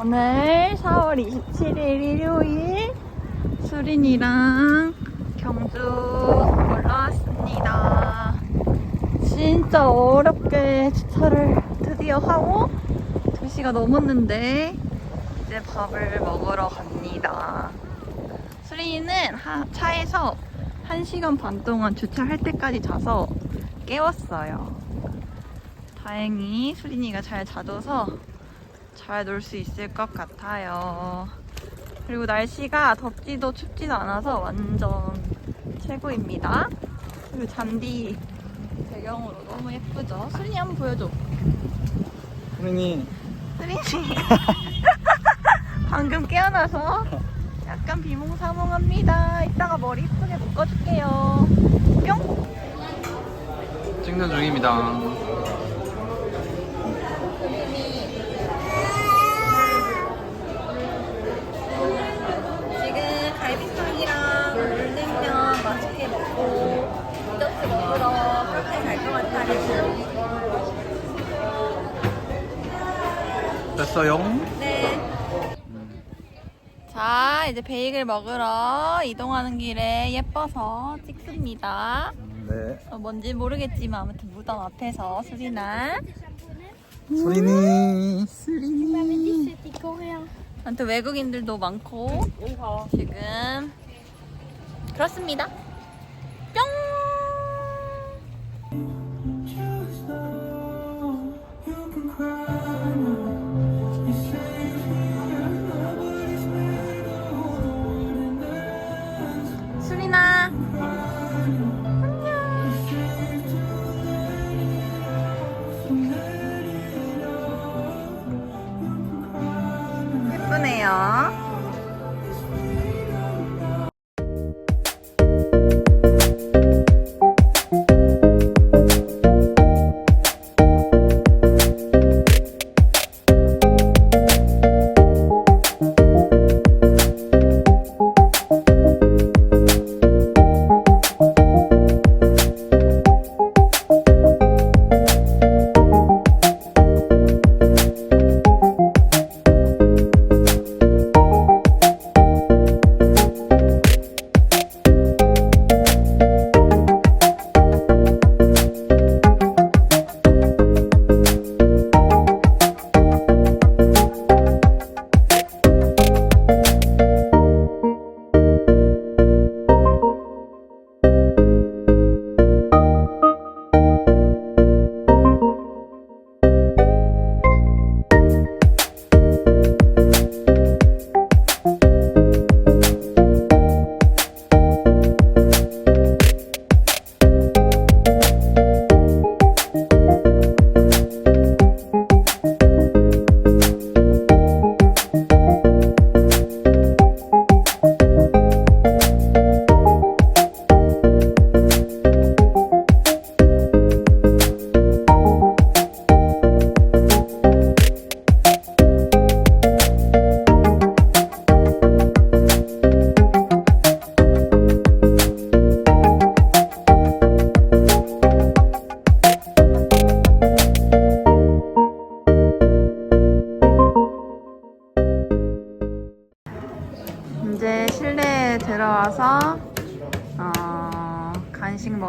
오늘 4월 27일 일요일 수린이랑 경주 올라왔습니다. 진짜 어렵게 주차를 드디어 하고 2시가 넘었는데 이제 밥을 먹으러 갑니다. 수린이는 하- 차에서 1시간 반 동안 주차할 때까지 자서 깨웠어요. 다행히 수린이가 잘 자줘서 잘 놀 수 있을 것 같아요. 그리고 날씨가 덥지도 춥지도 않아서 완전 최고입니다. 그리고 잔디 배경으로 너무 예쁘죠? 수린이 한번 보여줘. 선생님 수린이 방금 깨어나서 약간 비몽사몽합니다. 이따가 머리 예쁘게 묶어줄게요. 뿅! 찍는 중입니다. 지금 갈비탕이랑 물냉면 맛있게 먹고 디저트 먹으러 카페 갈것 같아요. 됐어요? 네. 자, 이제 베이글 먹으러 이동하는 길에 예뻐서 찍습니다. 네. 어, 뭔지 모르겠지만 아무튼 무덤 앞에서 수리나 C'était coréen. 아무튼 외국인들도 많고 지금 그렇습니다.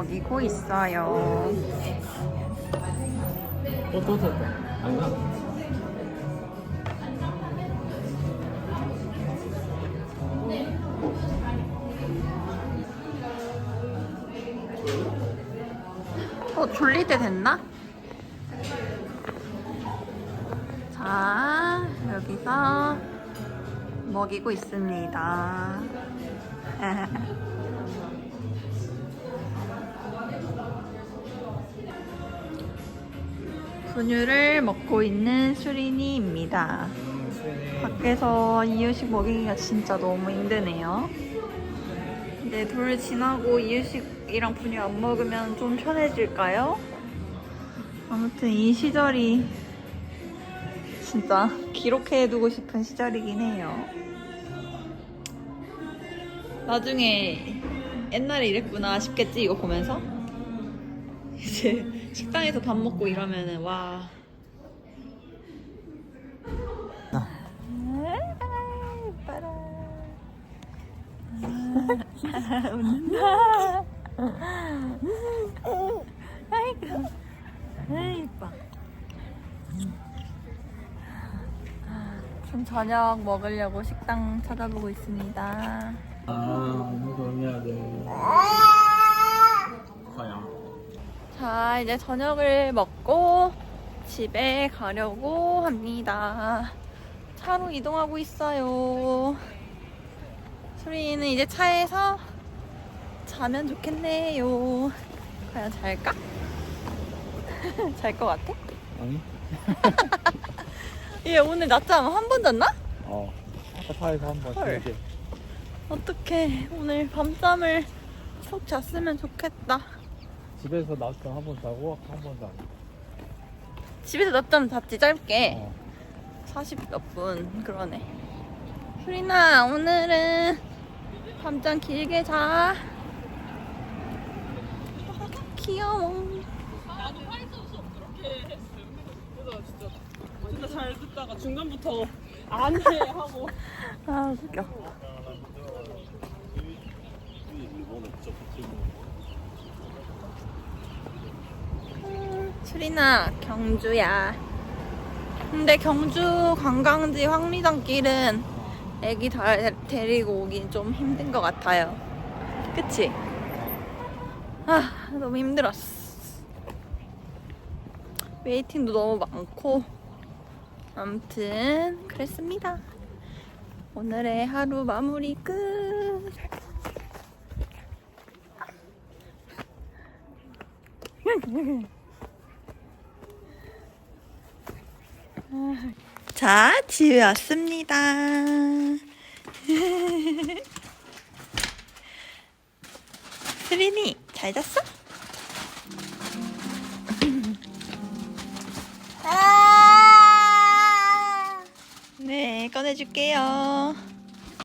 먹이고 있어요. 또또 또. 아니야. 어, 졸릴 때 됐나? 자, 여기서 먹이고 있습니다. 분유를 먹고 있는 수린이입니다. 밖에서 이유식 먹이기가 진짜 너무 힘드네요. 근데 둘 지나고 이유식이랑 분유 안 먹으면 좀 편해질까요? 아무튼 이 시절이 진짜 기록해두고 싶은 시절이긴 해요. 나중에 옛날에 이랬구나 싶겠지 이거 보면서 이제 식당에서 밥 먹고 이러면은 와. 웃는다. 아이고, 아이 이뻐. 지금 저녁 먹으려고 식당 찾아보고 있습니다. 아, 너무 좋냐, 너. 자, 이제 저녁을 먹고 집에 가려고 합니다. 차로 이동하고 있어요. 소리는 이제 차에서 자면 좋겠네요. 과연 잘까? 잘 것 같아? 아니? 얘 오늘 낮잠 한 번 잤나? 어. 아까 차에서 한번 헐. 어떡해. 오늘 밤잠을 푹 잤으면 좋겠다. 집에서 낮잠 한번 자고 한 번 자고. 집에서 낮잠 잤지, 짧게. 어. 40 몇 분 그러네. 수리나 오늘은 밤잠 길게 자. 귀여워. 진짜 잘 듣다가 중간부터 안해 하고 아 웃겨. 수리나 경주야. 근데 경주 관광지 황리단길은 애기 다 데리고 오긴 좀 힘든 것 같아요. 그치? 아 너무 힘들었어. 웨이팅도 너무 많고 아무튼 그랬습니다. 오늘의 하루 마무리 끝. 자, 집에 왔습니다. 수린이, 잘 잤어? 네, 꺼내줄게요.